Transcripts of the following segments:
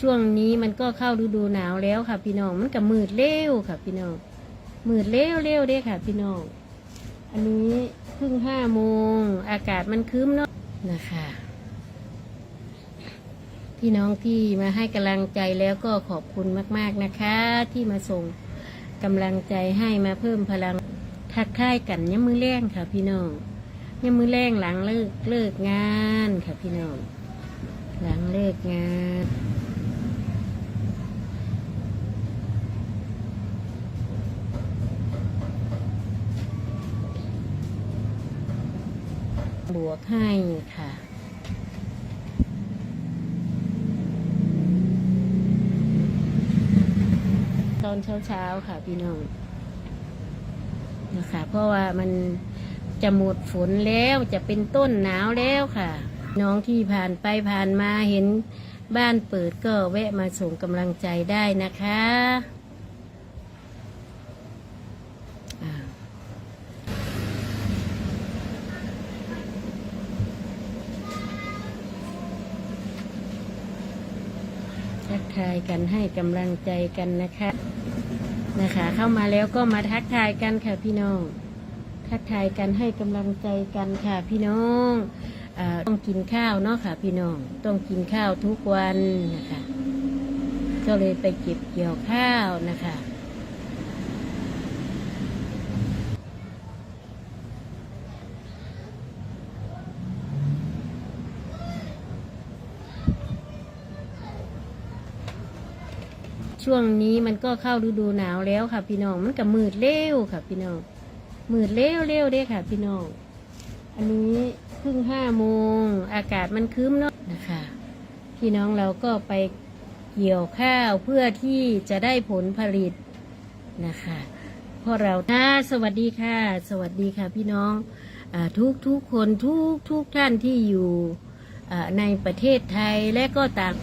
ช่วงนี้มันก็เข้าฤดูหนาวแล้วค่ะ พี่น้องมันก็มืดเร็วค่ะ พี่น้องมืดเร็วเร็วเด้ค่ะ พี่น้องอันนี้เพิ่งห้าโมงอากาศมันครึ้มเนาะนะคะ พี่น้องที่มาให้กำลังใจแล้วก็ขอบคุณมาก ๆนะคะ ที่มาส่งกำลังใจให้มาเพิ่มพลังทักทายกันยามมือแรงค่ะ พี่น้องยามมือแรงหลังเลิกเลิกงานค่ะ พี่น้องหลังเลิกงาน บวกให้ค่ะ ตอนเช้าๆค่ะพี่น้องนะคะเพราะว่ามันจะหมดฝนแล้วจะเป็นต้นหนาวแล้วค่ะ น้องที่ผ่านไปผ่านมาเห็นบ้านเปิดก็แวะมาส่งกำลังใจได้นะคะ ทักทายกันให้กำลังใจกันนะคะ นะคะ เข้ามาแล้วก็มาทักทายกันค่ะพี่น้อง ทักทายกันให้กำลังใจกันค่ะพี่น้องอต้องกินข้าวเนาะค่ะ พี่น้อง ต้องกินข้าวทุกวันนะคะ ก็เลยไปเก็บเกี่ยวข้าวนะคะ ช่วงนี้มันก็เข้าฤดูหนาวแล้วค่ะ พี่น้องมันก็มืดเร็วค่ะ พี่น้องมืดเร็วเร็วเด้ค่ะ พี่น้องอันนี้เพิ่งห้าโมงอากาศมันครึ้มเนาะนะคะ พี่น้องเราก็ไปเกี่ยวข้าวเพื่อที่จะได้ผลผลิตนะคะพราะเรานะสวัสดีค่ะ สวัสดีค่ะ พี่น้องอทุกทุกคนทุกทุกท่านที่อยู่ในประเทศไทยและก็ต่าง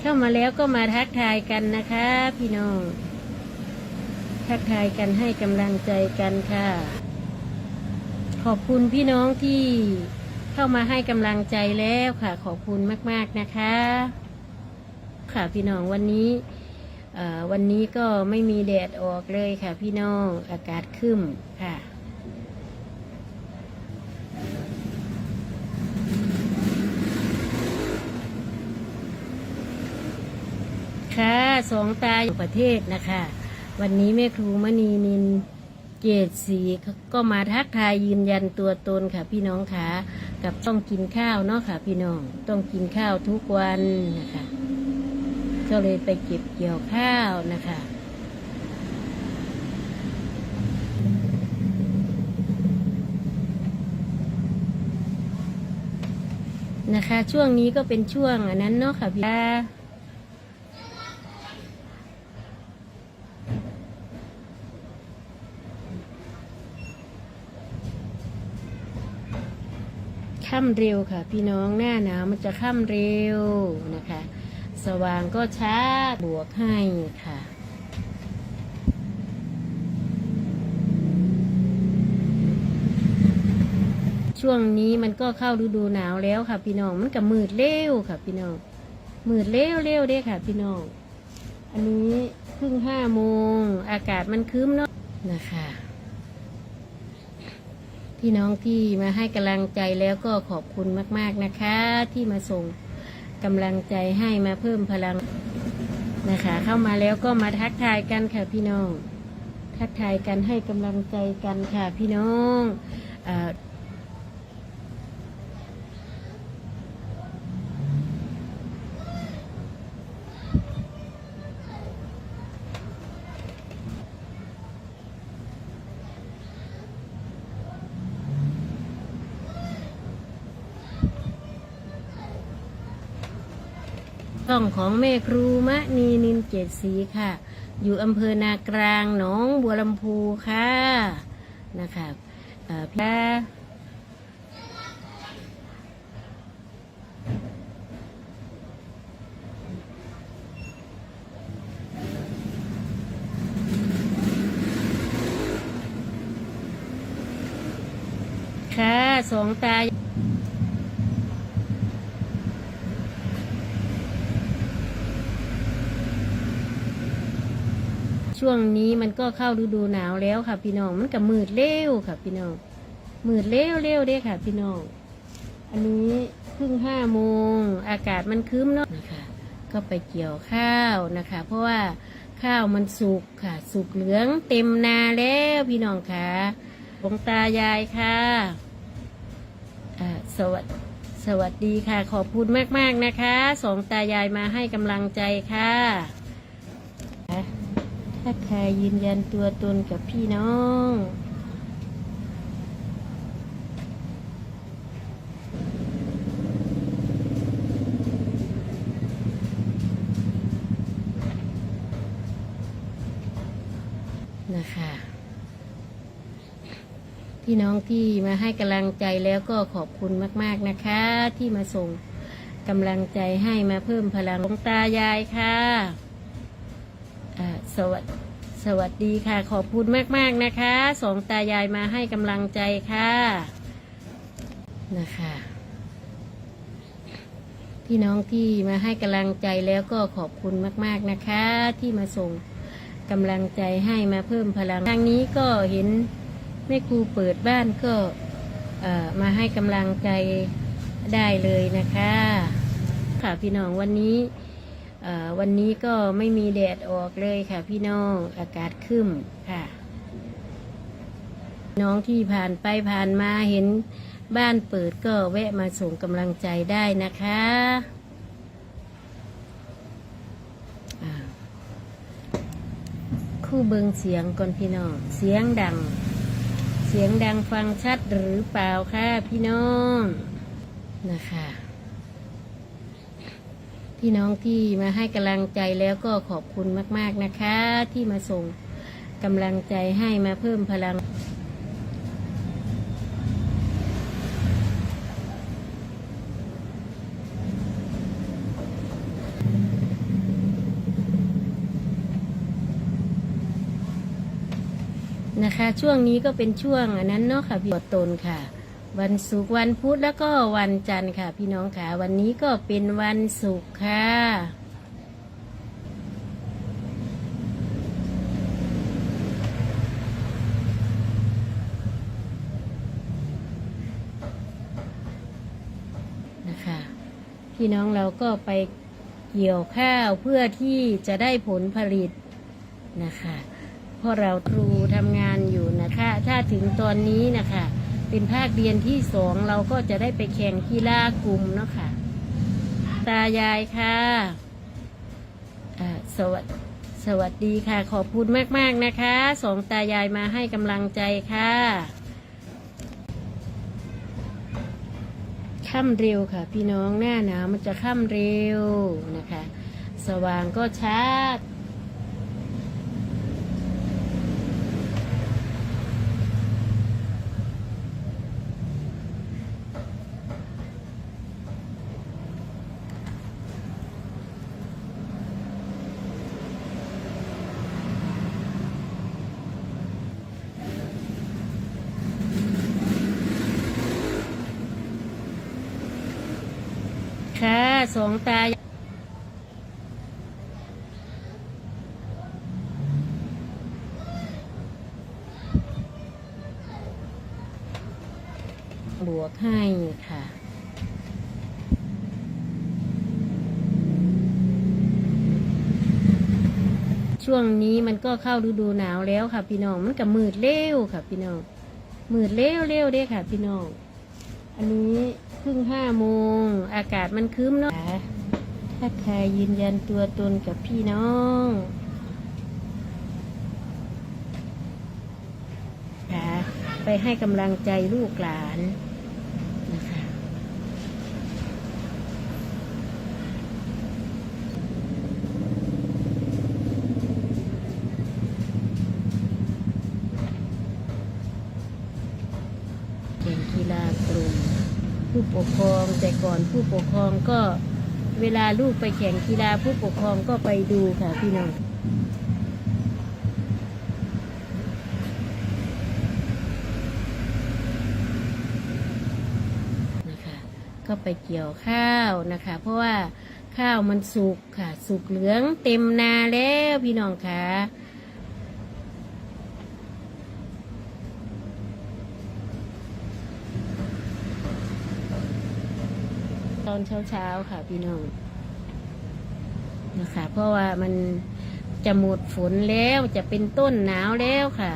เข้ามาแล้วก็มาทักทายกันนะคะ พี่น้อง ทักทายกันให้กำลังใจกันค่ะ ขอบคุณพี่น้องที่เข้ามาให้กำลังใจแล้วค่ะ ขอบคุณมาก ๆ นะคะ ค่ะพี่น้องวันนี้วันนี้ก็ไม่มีแดดออกเลยค่ะ พี่น้องอากาศคึ้มค่ะ ค่ะ สองตาอยู่ประเทศนะคะ วันนี้แม่ครูมณีนินเกตศรีก็มาทักทายยืนยันตัวตนค่ะพี่น้องค่ะกับต้องกินข้าวเนาะค่ะ พี่น้องต้องกินข้าวทุกวันนะคะก็เลยไปเก็บเกี่ยวข้าวนะคะนะคะ ช่วงนี้ก็เป็นช่วงอันนั้นเนาะค่ะพี่ ค่ำเร็วค่ะ พี่น้องหน้าหนาวมันจะค่ำเร็วนะคะ สว่างก็ช้าบวกให้ค่ะช่วงนี้มันก็เข้าฤดูหนาวแล้วค่ะ พี่น้องมันก็มืดเร็วค่ะ พี่น้องมืดเร็วเร็วเด้ค่ะ พี่น้องอันนี้เพิ่งห้าโมงอากาศมันครึ้มเนาะนะคะ พี่น้องที่มาให้กำลังใจแล้วก็ขอบคุณมาก ๆนะคะ ที่มาส่งกำลังใจให้มาเพิ่มพลังนะคะ เข้ามาแล้วก็มาทักทายกันค่ะพี่น้อง ทักทายกันให้กำลังใจกันค่ะพี่น้องอา ช่องของแม่ครูมะนีนินเจตศรีค่ะ อยู่อำเภอนากลางหนองบัวลำพูค่ะนะคะเอ่อพี่ค่ะสองตา ช่วงนี้มันก็เข้าฤดูหนาวแล้วค่ะ พี่น้องมันก็มืดเร็วค่ะ พี่น้องมืดเร็วเร็วเด้ค่ะ พี่น้อง อันนี้เพิ่งห้าโมงอากาศมันครึ้มเนาะนะคะก็ไปเกี่ยวข้าวนะคะ เพราะว่าข้าวมันสุกค่ะ สุกเหลืองเต็มนาแล้วพี่น้องค่ะหลวงตายายค่ะอ่าสวัสดีสวัสดีค่ะ ขอบคุณมาก ๆ นะคะ สองตายายมาให้กำลังใจค่ะ ถ้าใครยืนยันตัวตนกับพี่น้องนะคะพี่น้องที่มาให้กำลังใจแล้วก็ขอบคุณมาก ๆนะคะ ที่มาส่งกำลังใจให้มาเพิ่มพลังลวงตายายค่ะ สวัสสวัสดีค่ะ ขอบคุณมาก ๆ นะคะ สองตายายมาให้กำลังใจค่ะ นะคะ พี่น้องที่มาให้กำลังใจแล้วก็ขอบคุณมาก ๆ นะคะ ที่มาส่งกำลังใจให้มาเพิ่มพลังทางนี้ก็เห็นแม่ครูเปิดบ้านก็มาให้กำลังใจได้เลยนะคะ ค่ะพี่น้องวันนี้ วันนี้ก็ไม่มีแดดออกเลยค่ะ พี่น้องอากาศคึ้มค่ะ น้องที่ผ่านไปผ่านมาเห็นบ้านเปิดก็แวะมาส่งกำลังใจได้นะคะคู่เบิงเสียงก่อนพี่น้อง เสียงดัง เสียงดังฟังชัดหรือเปล่าคะพี่น้องนะคะ พี่น้องที่มาให้กำลังใจแล้วก็ขอบคุณมาก ๆนะคะ ที่มาส่งกำลังใจให้มาเพิ่มพลังนะคะช่วงนี้ก็เป็นช่วงอันนั้นเนาะค่ะพี่ตนค่ะ วันศุกร์วันพุธแล้วก็วันจันทร์ค่ะ พี่น้องค่ะ วันนี้ก็เป็นวันศุกร์ค่ะ นะคะ พี่น้องเราก็ไปเกี่ยวข้าวเพื่อที่จะได้ผลผลิตนะคะเพราะเราครูทำงานอยู่นะคะ ถ้าถึงตอนนี้นะคะ เป็นภาคเรียนที่สองเราก็จะได้ไปแข่งกีฬากลุ่มเนาะค่ะ ตายายค่ะอ่าสวัสสวัสดีค่ะ ขอบคุณมากๆนะคะสองตายายมาให้กำลังใจค่ะค่ำเร็วค่ะ พี่น้องหน้าหนาวมันจะค่ำเร็วนะคะ สว่างก็ชัด ค่ะสองตาบวกให้ค่ะช่วงนี้มันก็เข้าฤดูหนาวแล้วค่ะพี่น้อง มันก็มืดเร็วค่ะพี่น้อง มืดเร็วเร็วเด้ค่ะพี่น้อง อันนี้เพิ่งห้าโมง อากาศมันคืมเนาะถ้าใครยืนยันตัวตนกับพี่น้องค่ะไปให้กำลังใจลูกหลานนะคะ แข่งกีฬากลุ่ม ผู้ปกครอง แต่ก่อนผู้ปกครองก็เวลาลูกไปแข่งกีฬาผู้ปกครองก็ไปดูค่ะพี่น้องนะคะก็ไปเกี่ยวข้าวนะคะ เพราะว่าข้าวมันสุกค่ะ สุกเหลืองเต็มนาแล้วพี่น้องค่ะ อนเช้าๆค่ะพี่น้องนะคะเพราะว่ามันจะหมดฝนแล้วจะเป็นต้นหนาวแล้วค่ะ